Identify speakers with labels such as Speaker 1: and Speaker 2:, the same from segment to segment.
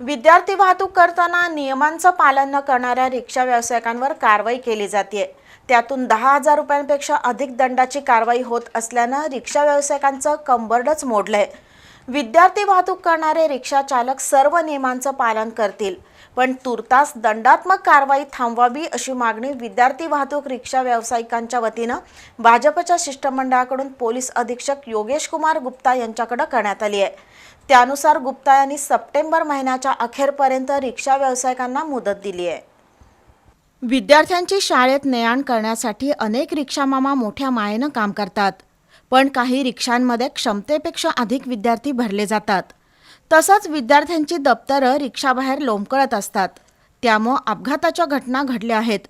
Speaker 1: विद्यार्थी वाहतूक करताना नियमांचं पालन न करणाऱ्या रिक्षा व्यावसायिकांवर कारवाई केली जाते त्यातून दहा हजार रुपयांपेक्षा अधिक दंडाची कारवाई होत असल्यानं रिक्षा व्यावसायिकांचं कंबरडच मोडलंय. विद्यार्थी वाहतूक करणारे रिक्षा चालक सर्व नियमांचं पालन करतील. पण तुर्तास दंडात्मक कारवाई थांबवावी अशी मागणी विद्यार्थी वाहतूक रिक्षा व्यावसायिकांच्या वतीनं भाजपच्या शिष्टमंडळाकडून पोलीस अधीक्षक योगेश कुमार गुप्ता यांच्याकडे करण्यात आली आहे. त्यानुसार गुप्ता यांनी सप्टेंबर महिन्याच्या अखेरपर्यंत रिक्षा व्यावसायिकांना मुदत दिली आहे. विद्यार्थ्यांची शाळेत नेआण करण्यासाठी अनेक रिक्षामामा मोठ्या मायेनं काम करतात. पण काही रिक्षांमध्ये क्षमतेपेक्षा अधिक विद्यार्थी भरले जातात. तसंच विद्यार्थ्यांची दप्तरं रिक्षाबाहेर लोंबकळत असतात. त्यामुळं अपघाताच्या घटना घडल्या आहेत.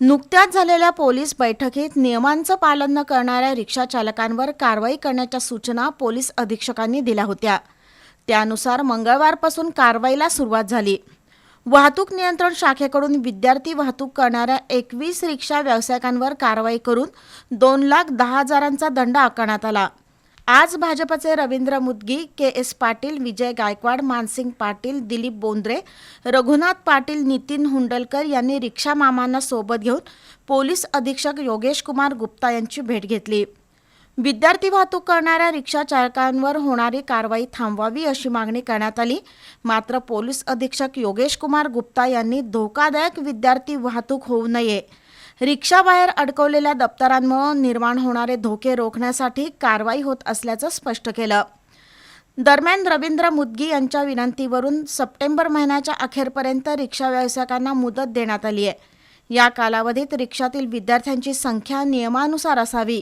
Speaker 1: नुकत्याच झालेल्या पोलीस बैठकीत नियमांचं पालन न करणाऱ्या रिक्षा चालकांवर कारवाई करण्याच्या सूचना पोलीस अधीक्षकांनी दिल्या होत्या. त्यानुसार मंगळवारपासून कारवाईला सुरुवात झाली. वाहतूक नियंत्रण शाखेकडून विद्यार्थी वाहतूक करणाऱ्या एकवीस रिक्षा व्यावसायिकांवर कारवाई करून दोन लाख दहा हजारांचा दंड आकारण्यात आला. आज भाजपचे रवींद्र मुदगी के एस पाटील विजय गायकवाड मानसिंग पाटील दिलीप बोंद्रे रघुनाथ पाटील नितीन हुंडलकर यांनी रिक्षा मामांना सोबत घेऊन पोलीस अधीक्षक योगेश कुमार गुप्ता यांची भेट घेतली. विद्यार्थी वाहतूक करणाऱ्या रिक्षा चालकांवर होणारी कारवाई थांबवावी अशी मागणी करण्यात आली. मात्र पोलीस अधीक्षक योगेश कुमार गुप्ता यांनी धोकादायक विद्यार्थी वाहतूक होऊ नये. रिक्षाबाहेर अडकवलेल्या दप्तरांमुळे निर्माण होणारे धोके रोखण्यासाठी कारवाई होत असल्याचं स्पष्ट केलं. दरम्यान रवींद्र मुदगी यांच्या विनंतीवरून सप्टेंबर महिन्याच्या अखेरपर्यंत रिक्षा व्यावसायिकांना मुदत देण्यात आली आहे या कालावधीत रिक्षातील विद्यार्थ्यांची संख्या नियमानुसार असावी.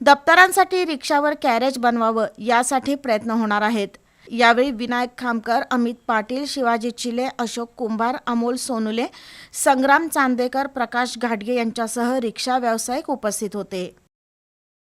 Speaker 1: दप्तरांसाठी रिक्षावर कॅरेज बनवावं यासाठी प्रयत्न होणार आहेत. यावेळी विनायक खामकर अमित पाटील शिवाजी चिले अशोक कुंभार अमोल सोनुले संग्राम चांदेकर प्रकाश घाटगे यांच्यासह रिक्षा व्यावसायिक उपस्थित होते.